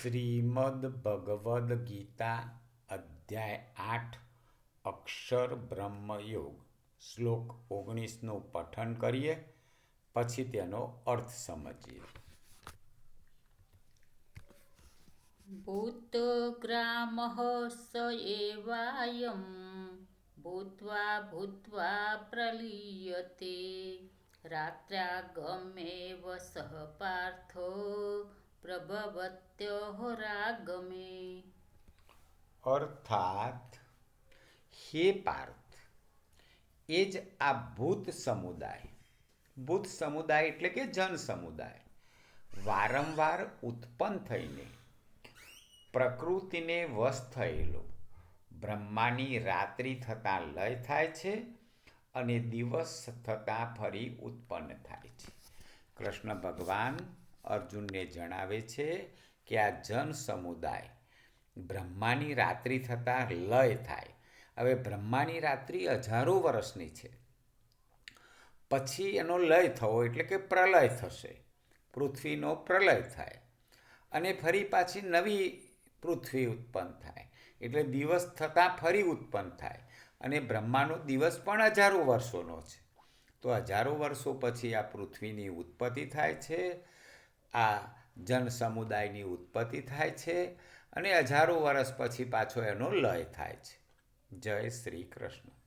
શ્રીમદ ભગવદ્ ગીતા અધ્યાય આઠ, અક્ષર બ્રહ્મયોગ, શ્લોક ઓગણીસનું પઠન કરીએ, પછી તેનો અર્થ સમજીએ. ભૂતગ્રામ સ એવાયમ ભૂત્વા ભૂત્વા પ્રલીયતે રાત્રાગમેવ સહ પાર્થ પ્રભવત્યો રાગમે. અર્થાત, હે પાર્થ, એ જ આ ભૂત સમુદાય. ભૂત સમુદાય એટલે કે જન સમુદાય. વારંવાર ઉત્પન્ન થઈને, પ્રકૃતિને વશ થયેલો. બ્રહ્માની રાત્રિ થતાં લય થાય છે અને દિવસ થતાં ફરી ઉત્પન્ન થાય છે. કૃષ્ણ ભગવાન અર્જુનને જણાવે છે કે આ જન સમુદાય બ્રહ્માની રાત્રિ થતાં લય થાય. હવે બ્રહ્માની રાત્રિ હજારો વર્ષની છે. પછી એનો લય થવો એટલે કે પ્રલય થશે. પૃથ્વીનો પ્રલય થાય અને ફરી પાછી નવી પૃથ્વી ઉત્પન્ન થાય. એટલે દિવસ થતાં ફરી ઉત્પન્ન થાય અને બ્રહ્માનો દિવસ પણ હજારો વર્ષોનો છે. તો હજારો વર્ષો પછી આ પૃથ્વીની ઉત્પત્તિ થાય છે આ જન સમુદાયની ઉત્પત્તિ થાય છે અને હજારો વર્ષ પછી પાછો એનો લય થાય છે. જય શ્રી કૃષ્ણ.